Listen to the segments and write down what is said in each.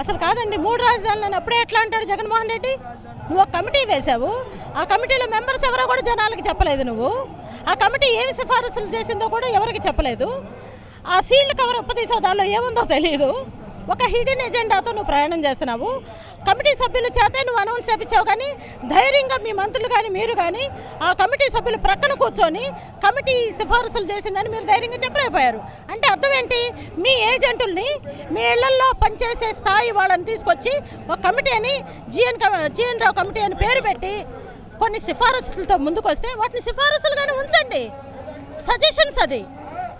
అసలు కాదండి మూడు రాజధానులను అప్పుడే ఎట్లా అంటాడు జగన్మోహన్ రెడ్డి? నువ్వు ఒక కమిటీ వేశావు. ఆ కమిటీలో మెంబర్స్ ఎవరో కూడా జనాలకి చెప్పలేదు నువ్వు. ఆ కమిటీ ఏమి సిఫారసులు చేసిందో కూడా ఎవరికి చెప్పలేదు. ఆ సీల్డ్ కవర్ ఉప్పతీసావు దానిలో ఏముందో తెలియదు ఒక హిడెన్ ఎజెండాతో నువ్వు ప్రయాణం చేస్తున్నావు. కమిటీ సభ్యుల చేతే నువ్వు అనౌన్స్ చేపించావు కానీ ధైర్యంగా మీ మంత్రులు కానీ మీరు కానీ ఆ కమిటీ సభ్యులు ప్రక్కన కూర్చొని కమిటీ సిఫారసులు చేసిందని మీరు ధైర్యంగా చెప్పలేకపోయారు. అంటే అర్థం ఏంటి? మీ ఏజెంటుల్ని మీ ఇళ్ళల్లో పనిచేసే స్థాయి వాళ్ళని తీసుకొచ్చి ఒక కమిటీ అని జిఎన్ జిఎన్ రావు కమిటీ అని పేరు పెట్టి కొన్ని సిఫారసులతో ముందుకు వస్తే వాటిని సిఫారసులుగానే ఉంచండి. సజెషన్స్ అది.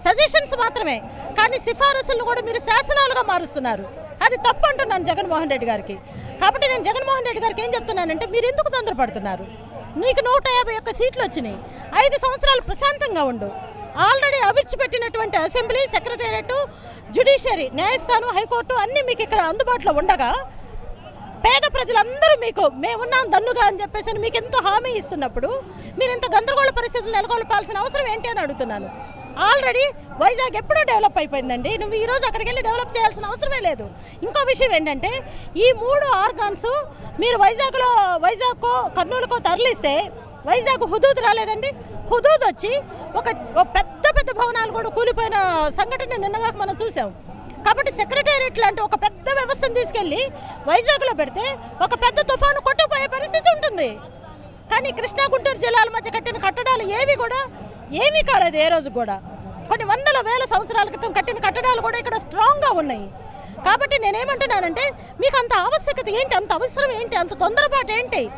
సజెషన్స్ మాత్రమే. కానీ సిఫారసులను కూడా మీరు శాసనాలుగా మారుస్తున్నారు. అది తప్పు అంటున్నాను జగన్మోహన్ రెడ్డి గారికి. కాబట్టి నేను జగన్మోహన్ రెడ్డి గారికి ఏం చెప్తున్నానంటే మీరు ఎందుకు తొందరపడుతున్నారు? నీకు నూట యాభై ఒక్క సీట్లు వచ్చినాయి. ఐదు సంవత్సరాలు ప్రశాంతంగా ఉండు. ఆల్రెడీ అవిర్చిపెట్టినటువంటి అసెంబ్లీ సెక్రటేరియట్ జ్యుడిషియరీ న్యాయస్థానం హైకోర్టు అన్నీ మీకు ఇక్కడ అందుబాటులో ఉండగా పేద ప్రజలందరూ మీకు మేమున్నాం దన్నుగా అని చెప్పేసి అని మీకు ఎంతో హామీ ఇస్తున్నప్పుడు మీరు ఇంత గందరగోళ పరిస్థితులు నెలకొల్పాల్సిన అవసరం ఏంటి అని అడుగుతున్నాను. ఆల్రెడీ వైజాగ్ ఎప్పుడో డెవలప్ అయిపోయిందండి. నువ్వు ఈ రోజు అక్కడికి వెళ్ళి డెవలప్ చేయాల్సిన అవసరమే లేదు. ఇంకో విషయం ఏంటంటే ఈ మూడు ఆర్గాన్స్ మీరు వైజాగ్లో వైజాగ్కో కర్నూలుకో తరలిస్తే వైజాగ్ హుదూద్ రాలేదండి. హుదూద్ వచ్చి ఒక ఒక పెద్ద పెద్ద భవనాలు కూడా కూలిపోయిన సంఘటన నిన్నగా మనం చూసాం. కాబట్టి సెక్రటేరియట్ లాంటి ఒక పెద్ద వ్యవస్థను తీసుకెళ్ళి వైజాగ్లో పెడితే ఒక పెద్ద తుఫాను కొట్టుకుపోయే పరిస్థితి ఉంటుంది. కానీ కృష్ణా గుంటూరు జిల్లాల మధ్య కట్టిన కట్టడాలు ఏవి కూడా ఏమీ కాలేదు ఏ రోజు కూడా. కొన్ని వందల వేల సంవత్సరాల క్రితం కట్టిన కట్టడాలు కూడా ఇక్కడ స్ట్రాంగ్గా ఉన్నాయి. కాబట్టి నేనేమంటున్నానంటే మీకు అంత ఆవశ్యకత ఏంటి? అంత అవసరం ఏంటి? అంత తొందరపాటు ఏంటి?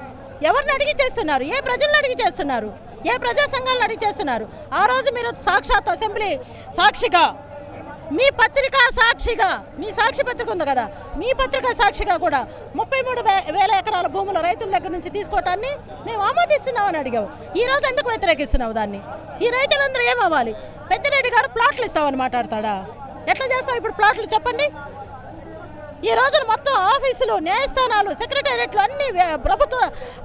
ఎవరిని అడిగి చేస్తున్నారు? ఏ ప్రజలను అడిగి చేస్తున్నారు? ఏ ప్రజా సంఘాలను అడిగి చేస్తున్నారు? ఆ రోజు మీరు సాక్షాత్ అసెంబ్లీ సాక్షిగా మీ పత్రికా సాక్షిగా మీ సాక్షి పత్రిక ఉంది కదా మీ పత్రిక సాక్షిగా కూడా ముప్పై మూడు వే- వేల ఎకరాల భూముల రైతుల దగ్గర నుంచి తీసుకోవటాన్ని మేము ఆమోదిస్తున్నామని అడిగావు. ఈ రోజు ఎందుకు వ్యతిరేకిస్తున్నావు దాన్ని? ఈ రైతులందరూ ఏమవ్వాలి? పెద్దిరెడ్డి గారు ప్లాట్లు ఇస్తామని మాట్లాడతాడా? ఎట్లా చేస్తావు ఇప్పుడు ప్లాట్లు చెప్పండి. ఈ రోజున మొత్తం ఆఫీసులు న్యాయస్థానాలు సెక్రటేరియట్లు అన్ని ప్రభుత్వ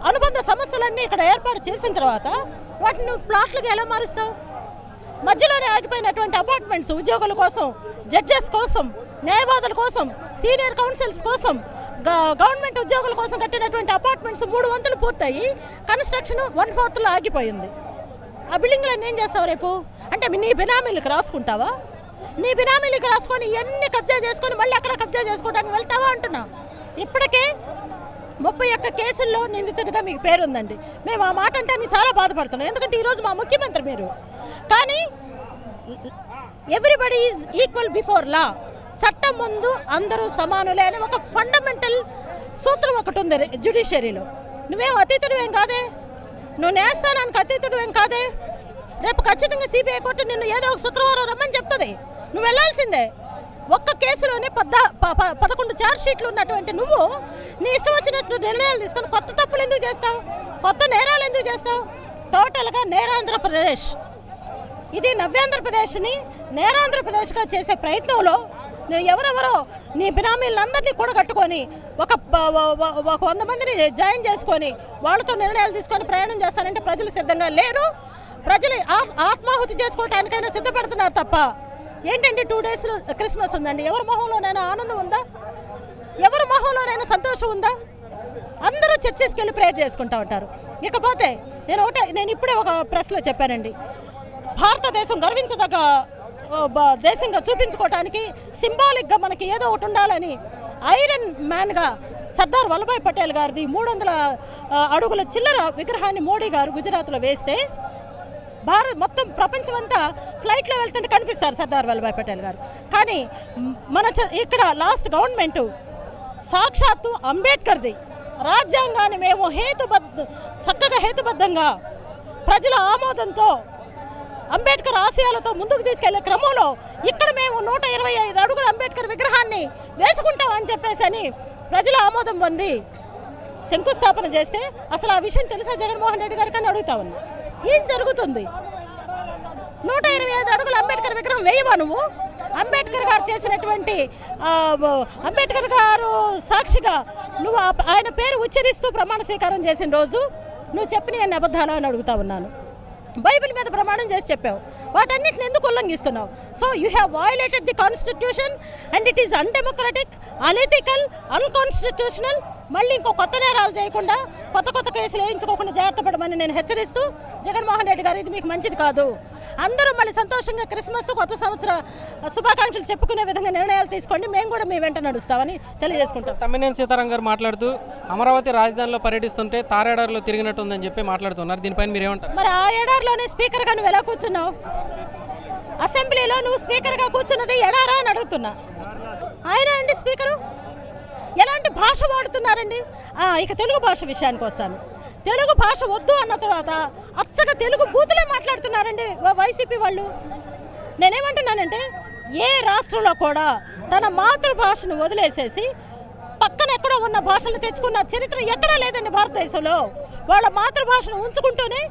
అనుబంధ సమస్యలన్నీ ఇక్కడ ఏర్పాటు చేసిన తర్వాత వాటిని ప్లాట్లుగా ఎలా మారుస్తావు? మధ్యలోనే ఆగిపోయినటువంటి అపార్ట్మెంట్స్ ఉద్యోగుల కోసం జడ్జెస్ కోసం న్యాయవాదుల కోసం సీనియర్ కౌన్సిల్స్ కోసం గ- గవర్నమెంట్ ఉద్యోగుల కోసం కట్టినటువంటి అపార్ట్మెంట్స్ మూడు వంతులు పూర్తయి కన్స్ట్రక్షన్ వన్ ఫోర్త్లో ఆగిపోయింది. ఆ బిల్డింగ్లన్నీ ఏం చేస్తావు రేపు? అంటే నీ బినామీలకు రాసుకుంటావా? నీ బినామీలకు రాసుకొని ఎన్ని కబ్జా చేసుకొని మళ్ళీ అక్కడ కబ్జా చేసుకోవడానికి వెళ్తావా అంటున్నా. ఇప్పటికే ముప్పై ఒక్క కేసుల్లో నిందితుడిగా మీకు పేరుందండి. మేము ఆ మాట అంటే మీకు చాలా బాధపడుతున్నాం. ఎందుకంటే ఈరోజు మా ముఖ్యమంత్రి మీరు. కానీ everybody is equal before law చట్టం ముందు అందరూ సమానులే అని ఒక ఫండమెంటల్ సూత్రం ఒకటి ఉంది జ్యుడిషియరీలో నువ్వేం అతీతుడు ఏం కాదే? నువ్వు నేస్తానానికి అతీతుడు ఏం కాదే? రేపు ఖచ్చితంగా సిబిఐ కోర్టు నిన్ను ఏదో ఒక శుక్రవారం రమ్మని చెప్తుంది. నువ్వు వెళ్ళాల్సిందే. ఒక్క కేసులోనే పద్ద పదకొండు ఛార్జ్ షీట్లు ఉన్నటువంటి నువ్వు నీ ఇష్టం వచ్చినట్టు నిర్ణయాలు తీసుకొని కొత్త తప్పులు ఎందుకు చేస్తావు? కొత్త నేరాలు ఎందుకు చేస్తావు? టోటల్గా నేరాంధ్రప్రదేశ్ ఇది నవ్యాంధ్రప్రదేశ్ని నేరాంధ్రప్రదేశ్గా చేసే ప్రయత్నంలో నువ్వు ఎవరెవరో నీ బినామీలందరినీ కూడగట్టుకొని ఒక ఒక వంద మందిని జాయిన్ చేసుకొని వాళ్ళతో నిర్ణయాలు తీసుకొని ప్రయాణం చేస్తారంటే ప్రజలు సిద్ధంగా లేరు. ప్రజలు ఆ- ఆత్మాహుతి చేసుకోవటానికైనా సిద్ధపడుతున్నారు తప్ప ఏంటంటే టూ డేస్లో క్రిస్మస్ ఉందండి? ఎవరి మొహంలోనైనా ఆనందం ఉందా? ఎవరి మొహంలోనైనా సంతోషం ఉందా? అందరూ చర్చెస్కి వెళ్ళి ప్రేయర్ చేసుకుంటా ఉంటారు. ఇకపోతే నేను ఒకటే నేను ఇప్పుడే ఒక ప్రెస్లో చెప్పానండి. భారతదేశం గర్వించదగ్గ దేశంగా చూపించుకోవటానికి సింబాలిక్గా మనకి ఏదో ఒకటి ఉండాలని ఐరన్ మ్యాన్గా సర్దార్ వల్లభాయ్ పటేల్ గారిది మూడు వందల అడుగుల చిల్లర విగ్రహాన్ని మోడీ గారు గుజరాత్లో వేస్తే భారత్ మొత్తం ప్రపంచం అంతా ఫ్లైట్లో వెళ్తుంటే కనిపిస్తారు సర్దార్ వల్లభాయ్ పటేల్ గారు. కానీ మన చ- ఇక్కడ లాస్ట్ గవర్నమెంటు సాక్షాత్తు అంబేద్కర్ది. రాజ్యాంగాన్ని మేము హేతుబద్ధ చక్కగా హేతుబద్ధంగా ప్రజల ఆమోదంతో అంబేద్కర్ ఆశయాలతో ముందుకు తీసుకెళ్ళే క్రమంలో ఇక్కడ మేము నూట ఇరవై ఐదు అడుగుల అంబేద్కర్ విగ్రహాన్ని వేసుకుంటామని చెప్పేసి అని ప్రజల ఆమోదం పొంది శంకుస్థాపన చేస్తే అసలు ఆ విషయం తెలుసా జగన్మోహన్ రెడ్డి గారికి అని అడుగుతా ఉన్నా. ఏం జరుగుతుంది? నూట ఇరవై ఐదు అడుగుల అంబేద్కర్ విగ్రహం వేయవా నువ్వు? అంబేద్కర్ గారు చేసినటువంటి అంబేద్కర్ గారు సాక్షిగా నువ్వు ఆ- ఆయన పేరు ఉచ్చరిస్తూ ప్రమాణ స్వీకారం చేసిన రోజు నువ్వు చెప్పిన ఎన్ని అబద్ధాలు అని అడుగుతా ఉన్నాను. బైబిల్ మీద ప్రమాణం చేసి చెప్పావు. వాటన్నిటిని ఎందుకు ఉల్లంఘిస్తున్నావు? So you have violated the constitution and it is undemocratic unethical unconstitutional మళ్ళీ ఇంకో కొత్త నేరాలు చేయకుండా కొత్త కొత్త కేసులు వేయించుకోకుండా జాగ్రత్త పడమని నేను హెచ్చరిస్తూ జగన్మోహన్ రెడ్డి గారు ఇది మీకు మంచిది కాదు. అందరూ మళ్ళీ సంతోషంగా క్రిస్మస్ కొత్త సంవత్సర శుభాకాంక్షలు చెప్పుకునే విధంగా నిర్ణయాలు తీసుకోండి. మేము కూడా మీ వెంట నడుస్తామని తెలియజేసుకుంటాం. తమ్మినేని సీతారాం గారు మాట్లాడుతూ అమరావతి రాజధానిలో పర్యటిస్తుంటే తారేడారులో తిరిగినట్టుందని చెప్పి మాట్లాడుతున్నారు. దీనిపైన మీరు ఏమంటారు మరి ఆ అసెంబ్లీలోనే స్పీకర్గా నువ్వు ఎలా కూర్చున్నావు? అసెంబ్లీలో నువ్వు స్పీకర్గా కూర్చున్నది ఎడారా అని అడుగుతున్నా. ఆయన అండి స్పీకరు? ఎలాంటి భాష వాడుతున్నారండి? ఇక తెలుగు భాష విషయానికి వస్తాను. తెలుగు భాష వద్దు అన్న తర్వాత అచ్చగా తెలుగు బూతులే మాట్లాడుతున్నారండి వైసీపీ వాళ్ళు. నేనేమంటున్నానంటే ఏ రాష్ట్రంలో కూడా తన మాతృభాషను వదిలేసేసి పక్కన ఎక్కడో ఉన్న భాషలు తెచ్చుకున్న చరిత్ర ఎక్కడా లేదండి భారతదేశంలో. వాళ్ళ మాతృభాషను ఉంచుకుంటూనే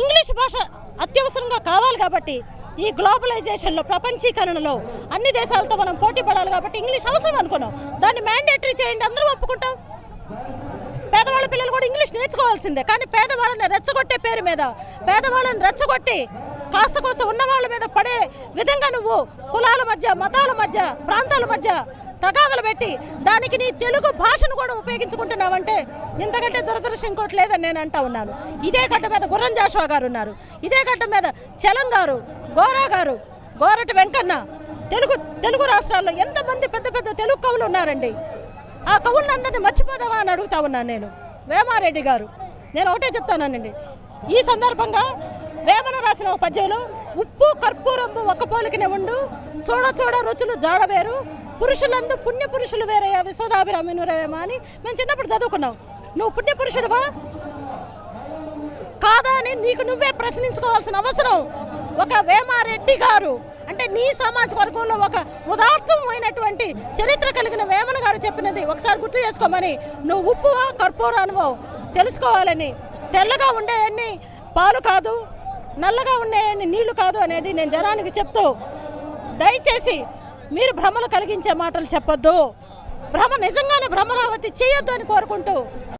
ఇంగ్లీష్ భాష అత్యవసరంగా కావాలి కాబట్టి ఈ గ్లోబలైజేషన్లో ప్రపంచీకరణలో అన్ని దేశాలతో మనం పోటీ పడాలి కాబట్టి ఇంగ్లీష్ అవసరం అనుకున్నాం. దాన్ని మ్యాండేటరీ చేయండి అందరూ ఒప్పుకుంటాం. పేదవాళ్ళ పిల్లలు కూడా ఇంగ్లీష్ నేర్చుకోవాల్సిందే. కానీ పేదవాళ్ళని రెచ్చగొట్టే పేరు మీద పేదవాళ్ళని రెచ్చగొట్టి కాస్త కోసం ఉన్న వాళ్ళ మీద పడే విధంగా నువ్వు కులాల మధ్య మతాల మధ్య ప్రాంతాల మధ్య తగాదలు పెట్టి దానికి నీ తెలుగు భాషను కూడా ఉపయోగించుకుంటున్నావంటే ఇంతకంటే దురదృష్టం ఇంకోటి లేదని నేను అంటా ఉన్నాను. ఇదే గడ్డ మీద గుర్రం జాషువా గారు ఉన్నారు. ఇదే గడ్డ మీద చలం గారు గోరా గారు గోరటి వెంకన్న తెలుగు తెలుగు రాష్ట్రాల్లో ఎంతమంది పెద్ద పెద్ద తెలుగు కవులు ఉన్నారండి? ఆ కవులందరినీ మర్చిపోదావా అని అడుగుతా ఉన్నాను నేను. వేమారెడ్డి గారు. నేను ఒకటే చెప్తానండి. ఈ సందర్భంగా వేమన రాసిన ఒక పద్యంలో ఉప్పు కర్పూరంబు ఒక పోలికనే ఉండు. చూడ చూడ రుచులు జాడవేరు. పురుషులందు పుణ్య పురుషులు వేరయ్యా విశ్వదాభిరామినురేమా అని మేము చిన్నప్పుడు చదువుకున్నాం. నువ్వు పుణ్య పురుషుడువా? కాదా అని నీకు నువ్వే ప్రశ్నించుకోవాల్సిన అవసరం. ఒక వేమారెడ్డి గారు అంటే నీ సామాజిక వర్గంలో ఒక ఉదాత్తమైనటువంటి చరిత్ర కలిగిన వేమన గారు చెప్పినది ఒకసారి గుర్తు చేసుకోమని నువ్వు ఉప్పువా కర్పూరానువో తెలుసుకోవాలని. తెల్లగా ఉండేవన్నీ పాలు కాదు. నల్లగా ఉన్నాయని నీళ్ళు కాదు అనేది నేను జనానికి చెప్తూ దయచేసి మీరు భ్రమలు కలిగించే మాటలు చెప్పొద్దు. భ్రమ నిజంగానే భ్రమరావతి చేయొద్దు అని కోరుకుంటూ